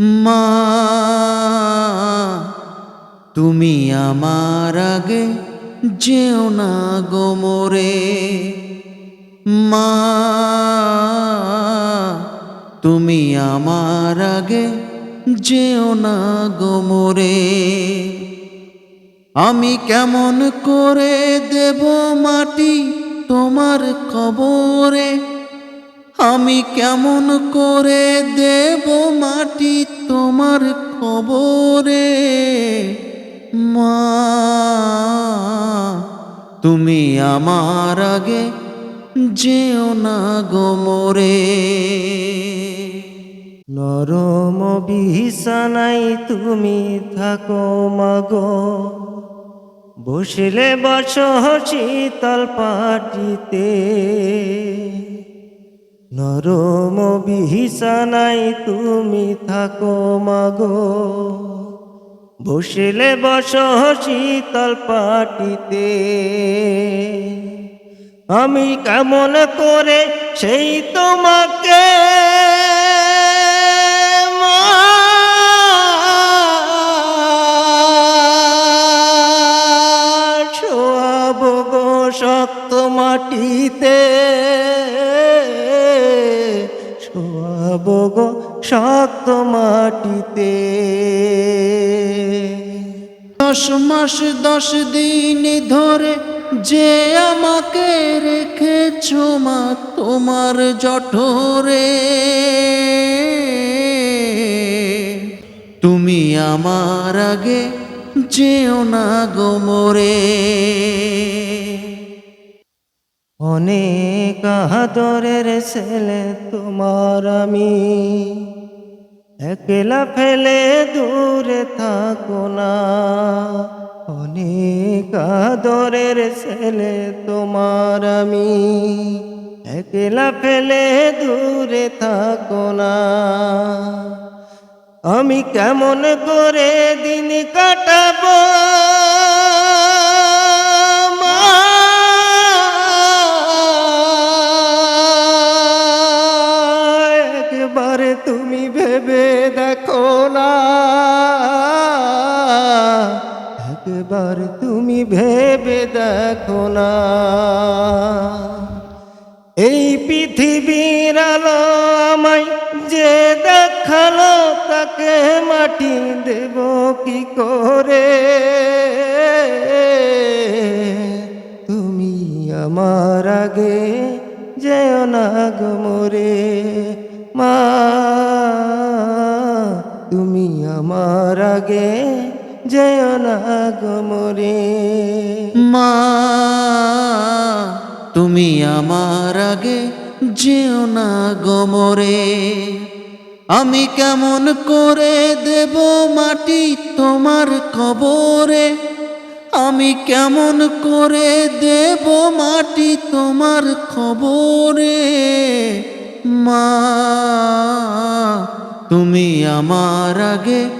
মা, তুমি আমার আগে যেও না গোমরে মা, তুমি আমার আগে যেও না গোমরে আমি কেমন করে দেব মাটি তোমার কবরে? আমি কেমন করে দেব মাটি তোমার খবরে মা, তুমি আমার আগে যেও না গোমরে নরম বিছানাই তুমি থাকো মাগো। বসলে বস শীতল পাটিতে। নরম বিছানাই তুমি থাকো মাগো। বসলে বস শীতল পাটিতে। আমি কেমন করে সেই তোমাকে শোয়াব গো শক্ত মাটিতে শোয়াব গো শক্ত মাটিতে। দশ মাস, দশ দিন ধরে যে আমাকে রেখেছ মা, তোমার জঠরে। তুমি আমার আগে যেও না গোমরে অনেক আদরের ছেলে তোমার আমি। একলা ফেলে দূরে থাকো না। অনেক আদরের ছেলে তোমার আমি। একলা ফেলে দূরে থাকো না। আমি কেমন করে দিন কাটাবো? একবার তুমি ভেবে দেখো না। একবার তুমি ভেবে দেখো না। এই পৃথিবীর আলো আমায় যে দেখাল, তাকে মাটি দেব কি করে? আগে যেও না গো মোরে। মা, তুমি আমার আগে যেও না গোমরে আমি কেমন করে দেব মাটি তোমার কবরে? আমি কেমন করে দেব মাটি তোমার খবরে মা, তুমি আমার আগে